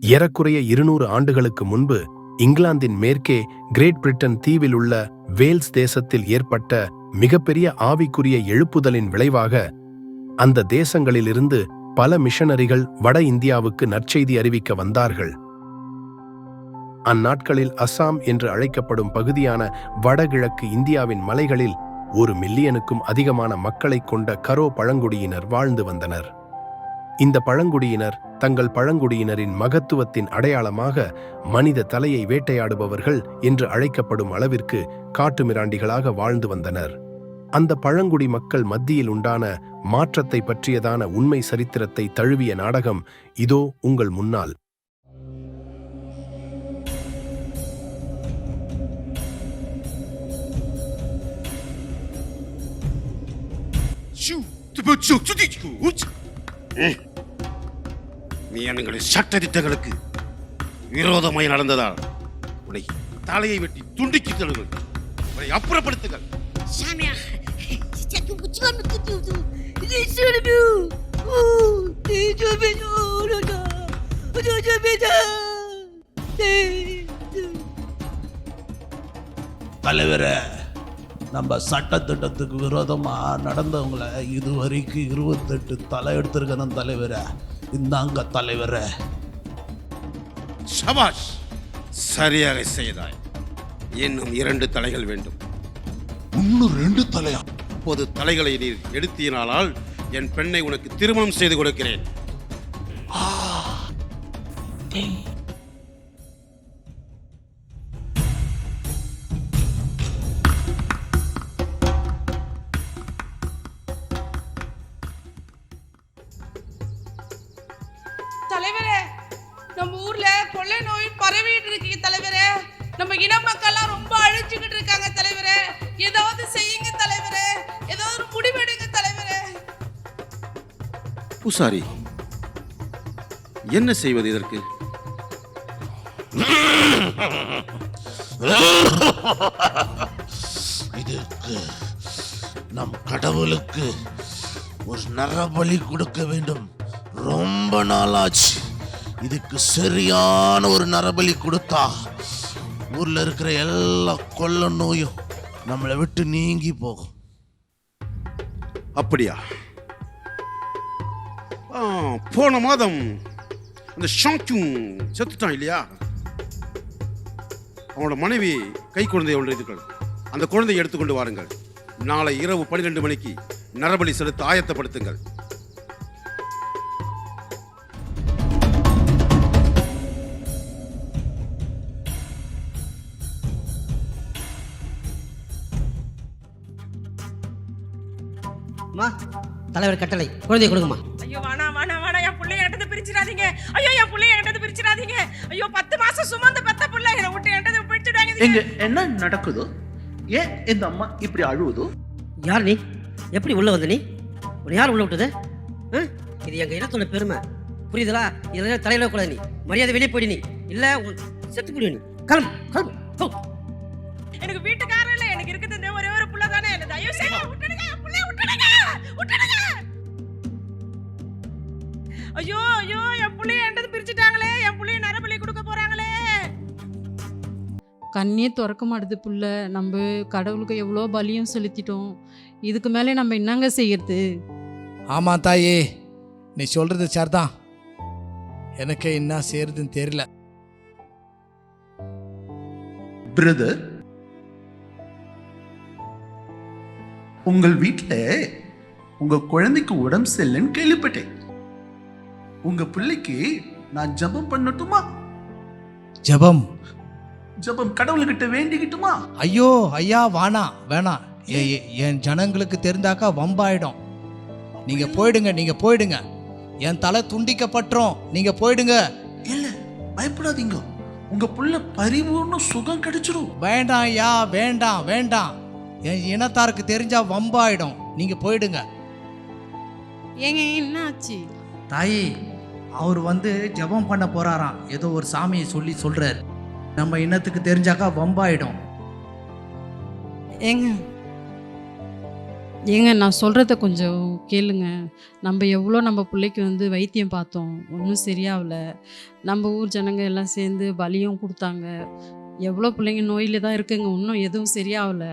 ஏறக்குறைய இருநூறு ஆண்டுகளுக்கு முன்பு இங்கிலாந்தின் மேற்கே கிரேட் பிரிட்டன் தீவில் உள்ள வேல்ஸ் தேசத்தில் ஏற்பட்ட மிகப்பெரிய ஆவிக்குரிய எழுப்புதலின் விளைவாக அந்த தேசங்களிலிருந்து பல மிஷனரிகள் வட இந்தியாவுக்கு நற்செய்தி அறிவிக்க வந்தார்கள். அந்நாட்களில் அஸ்ஸாம் என்று அழைக்கப்படும் பகுதியான வடகிழக்கு இந்தியாவின் மலைகளில் ஒரு மில்லியனுக்கும் அதிகமான மக்களைக் கொண்ட கரோ பழங்குடியினர் வாழ்ந்து வந்தனர். இந்த பழங்குடியினர் தங்கள் பழங்குடியினரின் மகத்துவத்தின் அடையாளமாக மனித தலையை வேட்டையாடுபவர்கள் என்று அழைக்கப்படும் அளவிற்கு காட்டுமிராண்டிகளாக வாழ்ந்து வந்தனர். அந்த பழங்குடி மக்கள் மத்தியில் உண்டான மாற்றத்தை பற்றியதான உண்மை சரித்திரத்தை தழுவிய நாடகம் இதோ உங்கள் முன்னால். நியமனங்களின் சட்ட திட்டங்களுக்கு விரோதமாய் நடந்ததால் உன்னை தலையை வெட்டி துண்டிக்கி தருங்கள் உன்னை அப்புறப்படுத்துங்கள். தலைவர நம்ம சட்டத்திட்டத்துக்கு விரோதமாக நடந்தவங்களை இதுவரைக்கும் இருபத்தெட்டு தலை எடுத்திருக்கணும் தலைவரை. இந்தாங்க தலைவரே. சபாஷ் சரியாக செய்தாய். இன்னும் இரண்டு தலைகள் வேண்டும். இன்னும் ரெண்டு தலையா? அப்போது தலைகளை நீர் எடுத்தினாலால் என் பெண்ணை உனக்கு திருமணம் செய்து கொடுக்கிறேன். தலைவரே பூசாரி என்ன செய்வது இதற்கு? இதுக்கு நம் கடவுளுக்கு ஒரு நரபலி கொடுக்க வேண்டும். ரொம்ப நாளாச்சு. இதுக்கு சரியான ஒரு நரபலி கொடுத்தா ஊர்ல இருக்கிற எல்லா கொள்ள நோயும் நம்மளை விட்டு நீங்கி போகும். அப்படியா? போன மாதம் அந்த ஷாங்கும் செத்துட்டான் இல்லையா? அவனோட மனைவி கை குழந்தை ஒன்று இருக்கிறது அந்த குழந்தையை எடுத்துக்கொண்டு வாருங்கள். நாளை இரவு பன்னிரெண்டு மணிக்கு நரபலி செலுத்த ஆயத்தப்படுத்துங்கள். தலைவர் கட்டளை. குழந்தைய கொடுங்கம்மா. ஐயோ பிள்ளைய என்கிட்ட பிரிச்சிடாதீங்க. ஐயோ என் பிள்ளைய என்கிட்ட பிரிச்சிடாதீங்க. ஐயோ பத்து மாசம் சுமந்து பெத்த பிள்ளை என்னை விட்டு என்கிட்ட பிரிச்சிடாங்க எங்க என்ன நடக்குது? ஏன் இந்த அம்மா இப்படி அழுவுது? யார் நீ? எப்படி உள்ள வந்த நீ? உன்னை யார் உள்ள விட்டது? இது எங்க இனத்தோட பெருமை. புரியுதுலா இதெல்லாம் தலையில கூடாது நீ? மரியாதை வெளியே போயிடு நீ. இல்ல செத்து போடுவ நீ. கிளம்பு கிளம்பு. எனக்கு வீட்டுக்காரர் இல்ல. எனக்கு இருக்கிறது இந்த ஒரே ஒரு புள்ள தானே. என்ன தயவு செய்து விட்டுடுங்க. புள்ளைய விட்டுடுங்க. விட்டுடுங்க. ஐயோ ஐயோ என் புள்ளைய என்கிட்ட பிரிச்சுட்டாங்களே. என் புள்ளைய நரபலி கொடுக்க போறாங்களே. கண்ணே திறக்க மாட்டுது புள்ள. நம்ம கடவுளுக்கு எவ்வளோ பலியும் செலுத்திட்டோம். இதுக்கு மேலே நம்ம என்னங்க செய்யறது? ஆமாம் தாயே. நீ சொல்கிறது சரிதான். எனக்கு என்ன செய்யறதுன்னு தெரியல. பிரதர் உங்கள் வீட்ல உங்க குழந்தைக்கு உடம்பு சரியில்லைன்னு கேள்விப்பட்டேன். உங்க பிள்ளைக்கு நான் ஜெபம் பண்ணட்டுமா? ஜெபம். ஜெபம் கடவுள்கிட்ட வேண்டிக்கிட்டுமா? ஐயோ ஐயா வானா வேணாம் என் ஜனங்களுக்கு தெரிந்தாக்கா வம்பாயிடும். நீங்க போயிடுங்க நீங்க போயிடுங்க. என் தலை துண்டிக்கப்பட்டுரும். நீங்க போயிடுங்க. இல்ல பயப்படாதீங்க. உங்க புள்ள பரிபூர்ண சுகம் கிடைச்சிரும். வேண்டாம் ஐயா வேண்டாம் வேண்டாம். என் இனத்தாருக்கு தெரிஞ்சா வம்பாயிடும். நீங்க போயிடுங்க. ஏங்க என்ன ஆச்சு தாயி அவர் வந்து ஜெபம் பண்ண போறாராம். ஏதோ ஒரு சாமியை சொல்லி சொல்றாரு. நம்ம இனத்துக்கு தெரிஞ்சாக்கா வம்பாயிடும். ஏங்க ஏங்க நான் சொல்கிறத கொஞ்சம் கேளுங்க. நம்ம எவ்வளோ நம்ம பிள்ளைக்கு வந்து வைத்தியம் பார்த்தோம். ஒன்றும் சரியாகல நம்ம ஊர் ஜனங்க எல்லாம் சேர்ந்து பலியும் கொடுத்தாங்க. எவ்வளோ பிள்ளைங்க நோயில் தான் இருக்குங்க. இன்னும் எதுவும் சரியாகல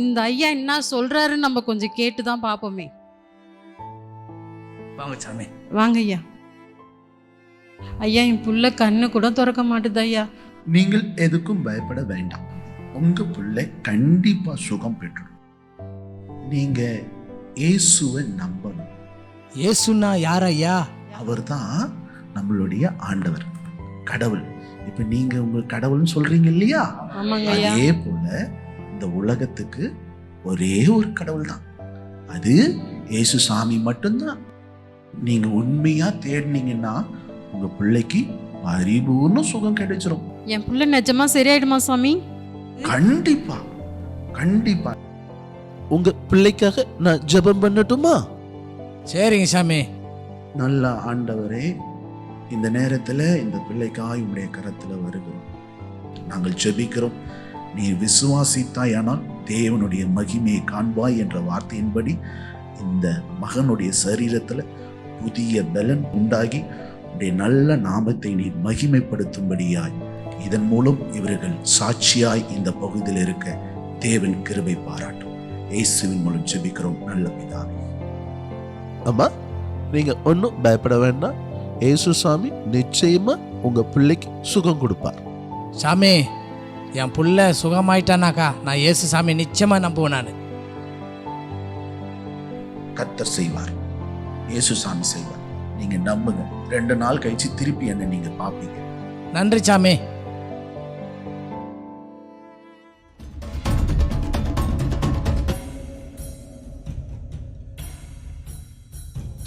இந்த ஐயா என்ன சொல்கிறாருன்னு நம்ம கொஞ்சம் கேட்டு தான் பார்ப்போமே. வாங்க சாமி. வாங்க ஐயா. ஐயா என் புள்ள கண்ணு கூட திறக்க மாட்டுது ஐயா. நீங்கள் எதுக்கும் பயப்பட வேண்டாம். உங்க பிள்ளை கண்டிப்பா சுகம் பெற்றுடும். நீங்க இயேசுவை நம்பணும். ஏசுன்னா யார் ஐயா? அவர்தான் நம்மளுடைய ஆண்டவர். கடவுள். இப்ப நீங்க உங்க கடவுள்னு சொல்றீங்க இல்லையா? ஆமாங்க ஐயா. அதே போல இந்த உலகத்துக்கு ஒரே ஒரு கடவுள் தான் அது இயேசு சாமி மட்டும்தான். நீங்க உண்மையா தேடினீங்கன்னா உங்க பிள்ளைக்கு பரிபூர்ண சுகம் கிடைச்சிரும். என் புள்ள நிஜமா சரியாயிடுமா சாமி? கண்டிப்பா கண்டிப்பா. உங்க பிள்ளைக்காக நான் ஜெபம் பண்ணட்டுமா? சரிங்க சாமி. நல்ல ஆண்டவரே இந்த நேரத்துல இந்த பிள்ளைக்காய் உடைய கரத்துல வருகிறோம் நாங்கள் ஜெபிக்கிறோம். நீ விசுவாசித்தாயானால் தேவனுடைய மகிமையை காண்பாய் என்ற வார்த்தையின்படி இந்த மகனுடைய சரீரத்துல புதிய பலன் உண்டாகி உடைய நல்ல நாமத்தை நீ மகிமைப்படுத்தும்படியாய். இதன் மூலம் இவர்கள் சாட்சியாய் இந்த பகுதியில் இருக்க தேவன் கிருபை பாராட்டும். இயேசுவின் மூலம் ஜெபிக்கிறோம். நல்ல பிதாவே. அம்மா நீங்க ஒன்றும் பயப்பட வேண்டாம். ஏசு சாமி நிச்சயமா உங்க பிள்ளைக்கு சுகம் கொடுப்பார். சாமி என் புள்ள சுகமாயிட்டானாக்கா நான் இயேசு சாமி நிச்சயமாக நம்புவேன் நான். கத்தர் செய்வார். இயேசு சாமி செய்வார். நீங்க நம்புங்க. ரெண்டு நாள் கழிச்சு திருப்பி என்ன நீங்க பாப்பீங்க. நன்றி சாமி.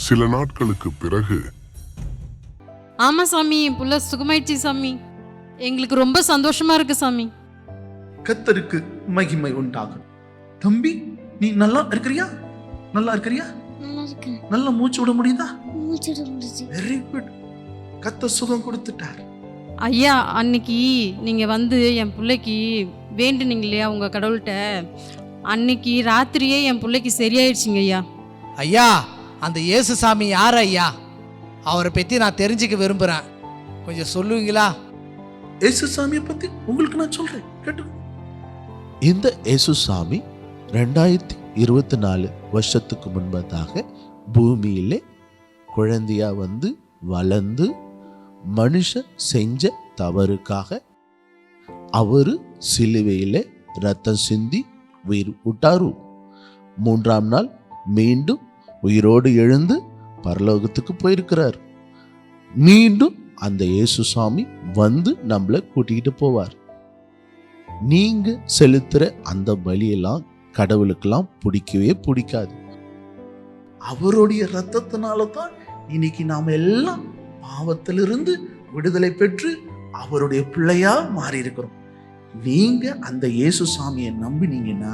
சில நாட்களுக்கு பிறகு ஆமா சாமி என் புள்ள சுகமாயிடுச்சு சாமி. எங்களுக்கு ரொம்ப சந்தோஷமா இருக்கு சாமி. கத்தருக்கு மகிமை உண்டாகும் தம்பி நீ நல்லா இருக்கிறியா? நல்லா இருக்கிறியா? நல்லா இருக்கு நல்லா மூச்சு விட முடியுதா? கத்த சுகம் கொடுத்துட்டார். ஐயா அன்னைக்கு நீங்க வந்து என் பிள்ளைக்கு வேண்டுனீங்க இல்லையா உங்க கடவுள்கிட்ட. அன்னைக்கு ராத்திரியே என் பிள்ளைக்கு சரியாயிடுச்சுங்க ஐயா. ஐயா அந்த இயேசு சாமி யார் ஐயா? அவரை பற்றி நான் தெரிஞ்சுக்க விரும்புகிறேன் கொஞ்சம் சொல்லுவீங்களா? இயேசு சாமியை பத்தி உங்களுக்கு நான் சொல்றேன். கேட்டு இந்த இயேசு சாமி ரெண்டாயிரத்தி இருபத்தி நாலு வருஷத்துக்கு முன்பதாக பூமியிலே குழந்தையா வந்து வளர்ந்து மனுஷன் செஞ்ச தவறுக்காக அவர் சிலுவையில் ரத்தம் சிந்தி உயிர் விட்டாரு. மூன்றாம் நாள் மீண்டும் உயிரோடு எழுந்து பரலோகத்துக்கு போயிருக்கிறார். மீண்டும் அந்த இயேசு சாமி வந்து நம்மளை கூட்டிகிட்டு போவார். நீங்க செலுத்துற அந்த பலியெல்லாம் கடவுளுக்கெல்லாம் பிடிக்கவே பிடிக்காது. அவருடைய ரத்தத்தினால தான் இன்னைக்கு நாம எல்லாம் பாவத்திலிருந்து விடுதலை பெற்று அவருடைய பிள்ளையா மாறி இருக்கிறோம் நீங்க அந்த இயேசு சாமியை நம்பினீங்கன்னா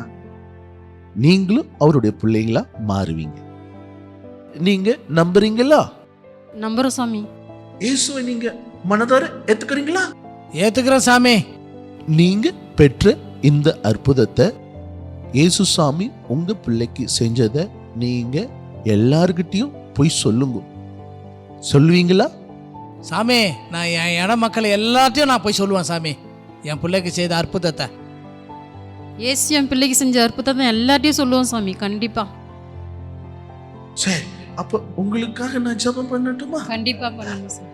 நீங்களும் அவருடைய பிள்ளைங்களா மாறுவீங்க. நீங்க நம்புறீங்களா? நம்புறோம் சாமி. இயேசுவை நீங்க மனதார ஏத்துக்கிறீங்களா? ஏற்றுக்கிறேன் சாமி. நீங்க பெற்ற இந்த அற்புதத்தை இயேசு சாமி உங்க பிள்ளைக்கு செஞ்சதை நீங்க எல்லார்கிட்டயும் போய் சொல்லுங்க. சொல்லுவீங்களா? சாமி நான் என் இட மக்கள் எல்லாத்தையும் நான் போய் சொல்லுவேன் சாமி. என் பிள்ளைக்கு செய்த அற்புதத்தை. ஏசு என் பிள்ளைக்கு செஞ்ச அற்புதத்தை எல்லார்ட்டையும் சொல்லுவோம் சாமி கண்டிப்பா. சரி அப்ப உங்களுக்காக நான் ஜெபம் பண்ணட்டுமா? கண்டிப்பா பண்ணுங்க சாமி.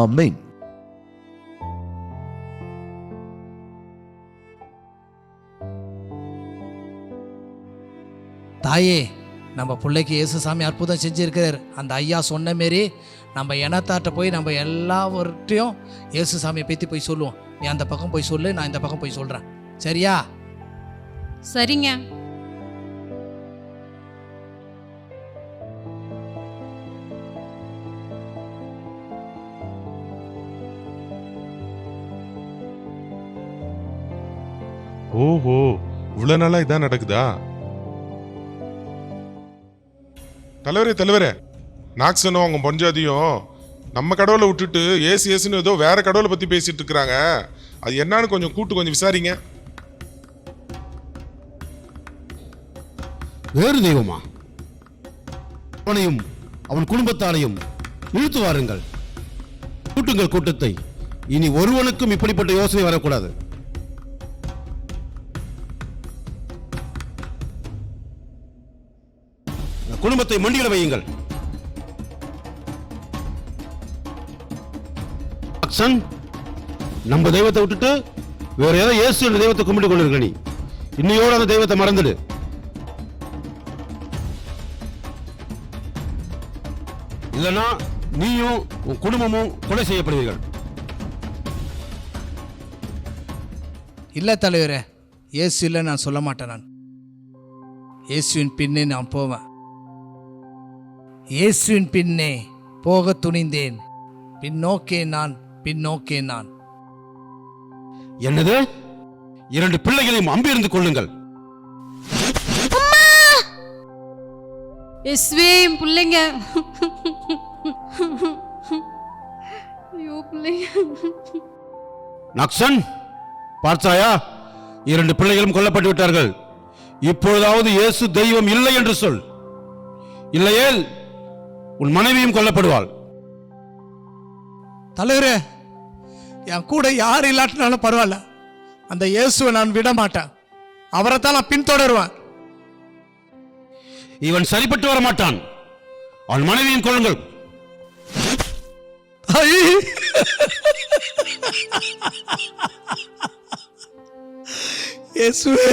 ஆமென். தாயே நம்ம பிள்ளைக்கு இயேசு சாமி அற்புதம் செஞ்சிருக்கிறார். அந்த ஐயா சொன்ன மாரி நம்ம இனத்தாட்ட போய் நம்ம எல்லாவற்றையும் இயேசு சாமியை பற்றி போய் சொல்லுவோம். நீ அந்த பக்கம் போய் சொல்லு நான் இந்த பக்கம் போய் சொல்கிறேன் சரியா? சரிங்க. ஓஹோ இவ்வளவு நாளா இதான் நடக்குதா? தலைவரே தலைவரே. நாக்சனும் அவங்க பொஞ்சாதியும் நம்ம கடவுளை விட்டுட்டு ஏசு ஏசுன்னு ஏதோ வேற கடவுளை பற்றி பேசிட்டு இருக்கிறாங்க. அது என்னன்னு கொஞ்சம் கூட்டு கொஞ்சம் விசாரிங்க. வேறு தெய்வமா? அவனையும் அவன் குடும்பத்தாரையும் இழுத்து வாருங்கள். கூட்டுங்கள் கூட்டத்தை. இனி ஒருவனுக்கும் இப்படிப்பட்ட யோசனை வரக்கூடாது. குடும்பத்தை மண்டியிட வையுங்கள். நம்ம தெய்வத்தை விட்டுட்டு வேற ஏதோ இயேசு என்ற தெய்வத்தை கும்பிட்டு கொண்டிருக்க நீ. இன்னையோட அந்த தெய்வத்தை மறந்துடு. இல்லைன்னா நீயும் உன் குடும்பமும் கொலை செய்யப்படுவீர்கள். இல்லை தலைவரே இயேசு இல்லை நான் சொல்ல மாட்டேன் நான். இயேசுவின் பின்னே நான் போவேன். இயேசுவின் பின்னே போக துணிந்தேன். பின்னோக்கே நான் பின்னோக்கே நான். என்னது? இரண்டு பிள்ளைகளையும் அம்பிருந்து கொள்ளுங்கள் எஸ்வே பிள்ளைங்க. ஐயோ பிள்ளைங்க. நக்சன் பார்த்தாயா? இரண்டு பிள்ளைகளும் கொல்லப்பட்டு விட்டார்கள். இப்பொழுதாவது இயேசு தெய்வம் இல்லை என்று சொல். இல்லையேல் உன் மனைவியும் கொல்லப்படுவாள். தலைவரே என் கூட யார் இல்லாட்டினாலும் பரவாயில்ல. அந்த இயேசுவை நான் விட மாட்டேன் அவரை தான் நான் பின்தொடருவேன். இவன் சரிப்பட்டு வர மாட்டான் அவன் மனைவியும் கொள்ளுங்கள்! இயேசுவே.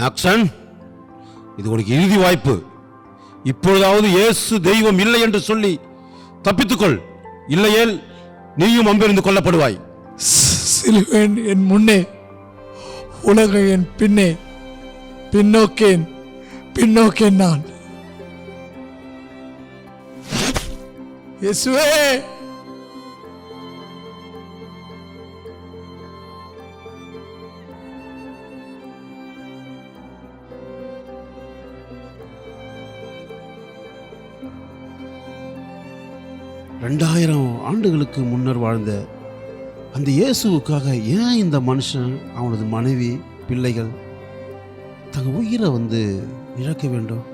நக்சன் இது உனக்கு இறுதி வாய்ப்பு. இப்பொழுதாவது இயேசு தெய்வம் இல்லை என்று சொல்லி தப்பித்துக்கொள். இல்லையேல் நீயும் அம்பிருந்து கொல்லப்படுவாய். சிலுவேன் என் முன்னே உலக என் பின்னே பின்னோக்கேன் பின்னோக்கேன் நான். இயேசுவே. ரெண்டாயிரம் ஆண்டுகளுக்கு முன்னர் வாழ்ந்த அந்த இயேசுவுக்காக ஏன் இந்த மனுஷன் அவனது மனைவி பிள்ளைகள் தங்க உயிரை வந்து இழக்க வேண்டும்?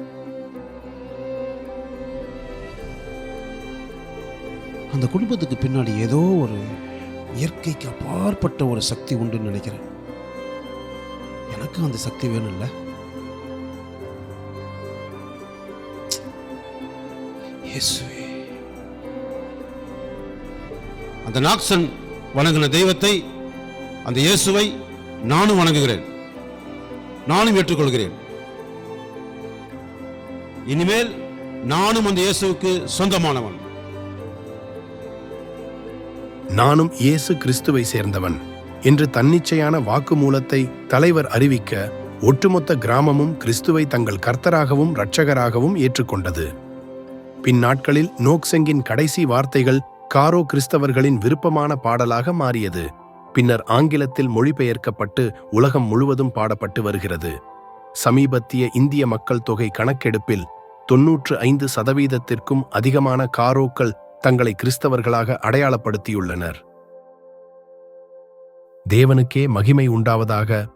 அந்த குடும்பத்துக்கு பின்னாடி ஏதோ ஒரு இயற்கைக்கு அப்பாற்பட்ட ஒரு சக்தி உண்டுன்னு நினைக்கிறேன். எனக்கு அந்த சக்தி வேணும்ல. இயேசுவே. அந்த நாக்சன் வணங்கின தெய்வத்தை அந்த இயேசுவை நானும் வணங்குகிறேன். நானும் ஏற்றுக்கொள்கிறேன். இனிமேல் நானும் அந்த இயேசுவுக்கு சொந்தமானவன். நானும் இயேசு கிறிஸ்துவை சேர்ந்தவன் என்று தன்னிச்சையான வாக்குமூலத்தை தலைவர் அறிவிக்க ஒட்டுமொத்த கிராமமும் கிறிஸ்துவை தங்கள் கர்த்தராகவும் இரட்சகராகவும் ஏற்றுக்கொண்டது. பின்னாட்களில் நோக்செங்கின் கடைசி வார்த்தைகள் காரோ கிறிஸ்தவர்களின் விருப்பமான பாடலாக மாறியது. பின்னர் ஆங்கிலத்தில் மொழிபெயர்க்கப்பட்டு உலகம் முழுவதும் பாடப்பட்டு வருகிறது. சமீபத்திய இந்திய மக்கள் தொகை கணக்கெடுப்பில் தொன்னூற்று ஐந்து சதவீதத்திற்கும் அதிகமான காரோக்கள் தங்களை கிறிஸ்தவர்களாக அடையாளப்படுத்தியுள்ளனர். தேவனுக்கே மகிமை உண்டாவதாக